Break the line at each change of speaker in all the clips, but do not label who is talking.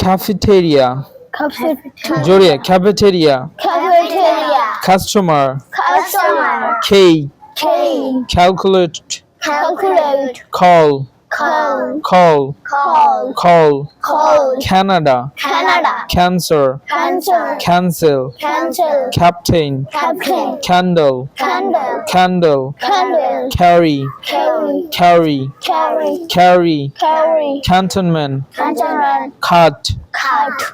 Cafeteria.
Cafeteria. Joria,
cafeteria.
Cafeteria.
Customer.
Customer.
Key.
Key.
Calculate.
Calculate.
Call. coal,
coal,
coal,
coal,
Canada,
Canada,
cancer,
cancer,
cancel,
cancel,
captain,
captain,
candle,
candle,
candle,
candle,
carry, carry,
carry,
carry,
carry,
cantonment,
cantonment,
cut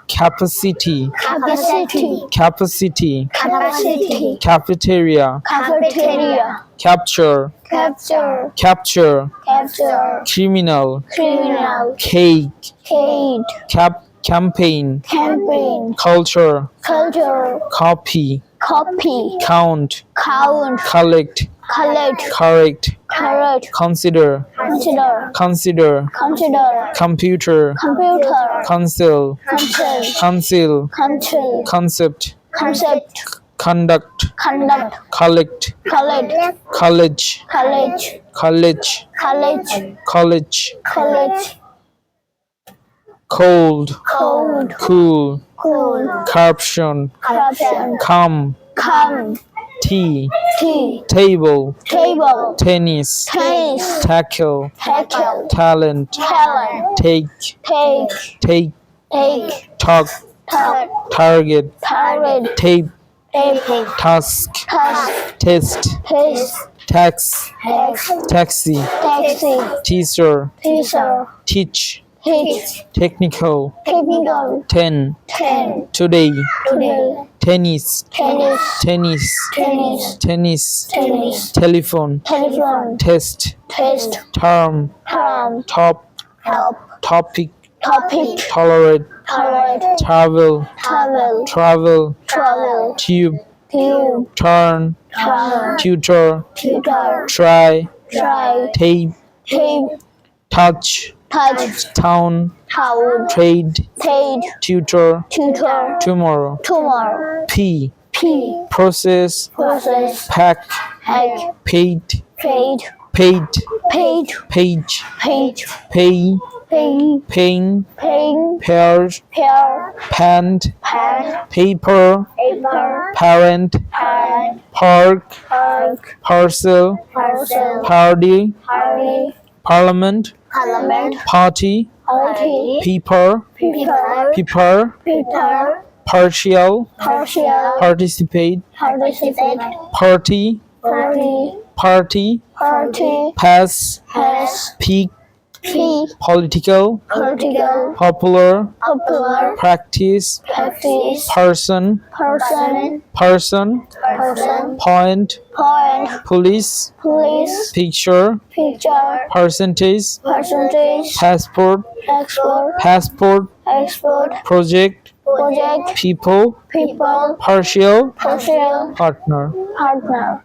capacity.
Capacity.
Capacity.
Cafeteria.
Cafeteria.
Capture.
Capture.
Capture.
Capture.
Criminal.
Criminal.
Cake.
Cake.
Cap campaign.
Campaign.
Culture.
Culture.
Copy.
Copy.
Count.
Count.
Collect.
Collect.
Correct.
Correct.
Consider
consider,
consider.
Consider,
computer.
Computer,
council Council.
council
concept.
Concept,
conduct.
Conduct,
collect.
Collect,
college.
College,
college.
College,
college.
College,
cold.
Cold,
cool.
Cool,
corruption.
Corruption,
come.
Come,
tea.
Tea,
table.
Table,
tennis.
Tennis,
tackle.
Tackle,
talent.
Talent,
take.
Take,
take.
Take,
talk.
Talk,
target.
Target,
tape
tape,
task.
Task,
test. Tax.
Tax,
taxi.
Taxi,
teaser
teacher,
teach.
Teach,
technical.
Technical,
10
ten,
today tennis.
Tennis,
tennis.
Tennis,
tennis. Telephone.
Telephone,
test.
Test,
term.
Term,
top.
Help,
topic.
Topic,
tolerate.
Tolerate,
travel.
Travel,
travel.
Travel,
tube.
Tube,
turn.
Turn,
tutor.
Tutor,
try.
Try,
tape.
Tape,
touch.
Touch,
town.
Town,
trade.
Trade,
tutor.
Tutor,
tomorrow.
Tomorrow,
p.
P,
process.
Process,
pack.
Hack,
paid.
Paid,
paid.
Paid,
page.
Page,
pay.
Pay,
pain
paying,
pair.
Pair,
pant
pad,
paper.
Paper,
parent.
Pad,
park.
Park,
parcel.
Parcel,
party.
Party,
parliament
parliament,
party.
Party,
People.
People.
paper
paper,
partial.
Partial,
participate.
Participate,
party.
Party,
party.
Party,
pass.
Pass,
peak
P,
political.
Political,
popular.
Popular,
practice.
Practice,
person.
Person,
person.
Person,
point
point,
police
police,
picture
picture,
percentage
percentage,
passport
export,
passport
export,
project
project,
people
people,
partial
partial,
partner
partner,